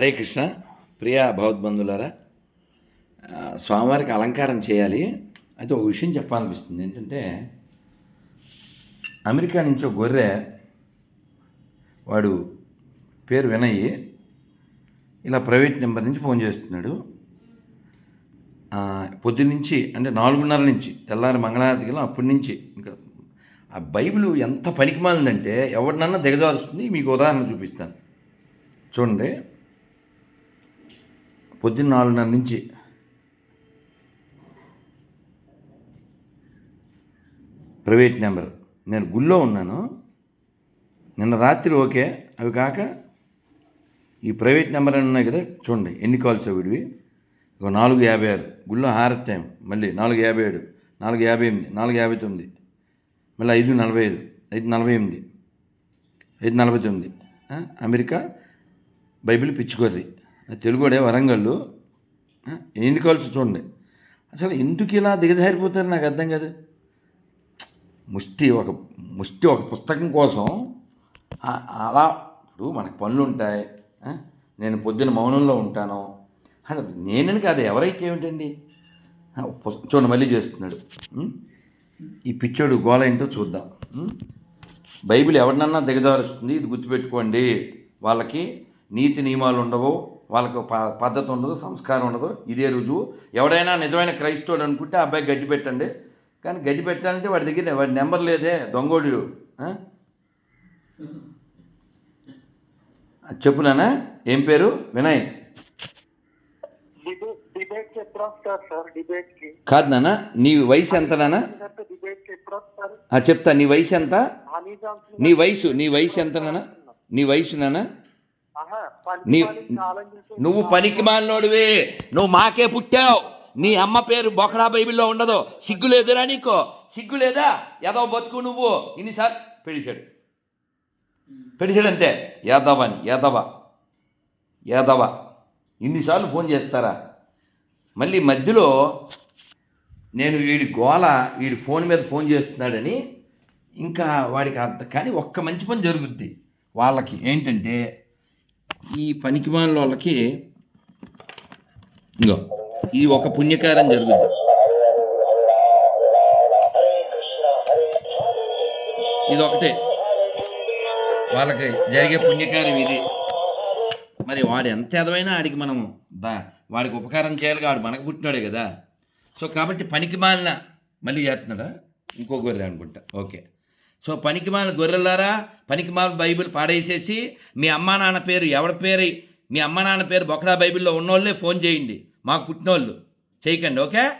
హరే కృష్ణ. ప్రియా భగవద్బంధులారా స్వామివారికి అలంకారం చేయాలి. అయితే ఒక విషయం చెప్పాలనిపిస్తుంది. ఏంటంటే అమెరికా నుంచి ఒక గొర్రె వాడు పేరు వినయ్ ఇలా ప్రైవేట్ నెంబర్ నుంచి ఫోన్ చేస్తున్నాడు. పొద్దు పొద్దున్నుంచి అంటే నాలుగున్నర నుంచి తెల్లారి మంగళారతికి అప్పటి నుంచి ఇంకా ఆ బైబిల్ ఎంత పనికిమాలిందంటే ఎవరినన్నా దిగజారుస్తుంది. మీకు ఉదాహరణ చూపిస్తాను. చూడండి. పొద్దున్న నాలుగున్నర నుంచి. Private number. నేను గుళ్ళో ఉన్నాను. నిన్న రాత్రి ఓకే. అవి కాక ఈ ప్రైవేట్ నెంబర్ అని ఉన్నాయి కదా చూడండి. ఎన్ని కాల్స్ వీడివి ఒక నాలుగు యాభై ఆరు. గుళ్ళో హారత్ టైం. మళ్ళీ నాలుగు యాభై ఏడు నాలుగు యాభై ఎనిమిది నాలుగు యాభై తొమ్మిది. మళ్ళీ ఐదు నలభై ఐదు ఐదు నలభై ఎనిమిది ఐదు నలభై తొమ్మిది. అమెరికా బైబిల్ పిచ్చుకొర్రి తెలుగుడే వరంగల్లు. ఆ, చూడండి. అసలు ఎందుకు ఇలా దిగజారిపోతారు నాకు అర్థం కాదు. ముష్టి ఒక ముష్టి ఒక పుస్తకం కోసం అలా ఇప్పుడు మనకు పనులు ఉంటాయి. నేను పొద్దున మౌనంలో ఉంటాను. అసలు నేనని కాదు ఎవరైతే ఏమిటండి? చూడండి మళ్ళీ చేస్తున్నాడు. ఈ పిచ్చోడు గోల ఏంటో చూద్దాం. బైబిల్ ఎవరినన్నా దిగజారుస్తుంది? ఇది గుర్తుపెట్టుకోండి. వాళ్ళకి నీతి నియమాలు ఉండవు. వాళ్ళకు ప పద్ధతి ఉండదు సంస్కారం ఉండదు. ఇదే రుజువు. ఎవడైనా నిజమైన క్రైస్తవుడు అనుకుంటే అబ్బాయి గడ్డి పెట్టండి. కానీ గడ్డి పెట్టాలంటే వాడి దగ్గర వాడి నెంబర్ లేదే దొంగోడు ఆ? చెప్పు నాన్న. ఏం పేరు? వినయ్. కాదు నాన్న. నీ వయసు ఎంత నాన్న? ఆ, చెప్తా. నీ వయసు ఎంత? నీ వయసు నీ వయసు ఎంత నాన్న? నీ వయసు నాన్న? నీ నువ్వు పనికి మాలినోడివి. నువ్వు మాకే పుట్టావు. నీ అమ్మ పేరు బొకరా బైబిల్లో ఉండదు. సిగ్గు లేదురా నీకు? సిగ్గు లేదా? ఏదో బతుకు నువ్వు. ఇన్నిసార్లు? పెడిచాడు పెడిచాడు అంతే యాదవని యాదవ. యాదవ. ఇన్నిసార్లు ఫోన్ చేస్తారా? మళ్ళీ మధ్యలో నేను వీడి గోల వీడి ఫోన్ మీద ఫోన్ చేస్తున్నాడని ఇంకా వాడికి అర్థం కానీ ఒక్క మంచి పని జరుగుద్ది. వాళ్ళకి ఏంటంటే ఈ పనికిమాల వాళ్ళకి ఇంకో ఇది ఒక పుణ్యకారం జరుగుద్ది. ఇది ఒకటే వాళ్ళకి జరిగే పుణ్యకారం ఇది. మరి వాడు ఎంత ఎదవైనా ఆడికి మనం దా వాడికి ఉపకారం చేయాలి వాడు మనకు పుట్టినాడే కదా. సో కాబట్టి పనికి మాలిన మళ్ళీ చేస్తున్నాడా? ఇంకో గొర్రె అనుకుంటా. ఓకే. సో పనికి మాలిన గొర్రెలారా పనికి బైబిల్ పాడేసేసి మీ అమ్మా నాన్న పేరు ఎవడి పేరు మీ అమ్మా నాన్న పేరు బొకడా బైబిల్లో ఉన్నోళ్ళే ఫోన్ చేయండి. మాకు పుట్టినోళ్ళు. చేయకండి ఓకే?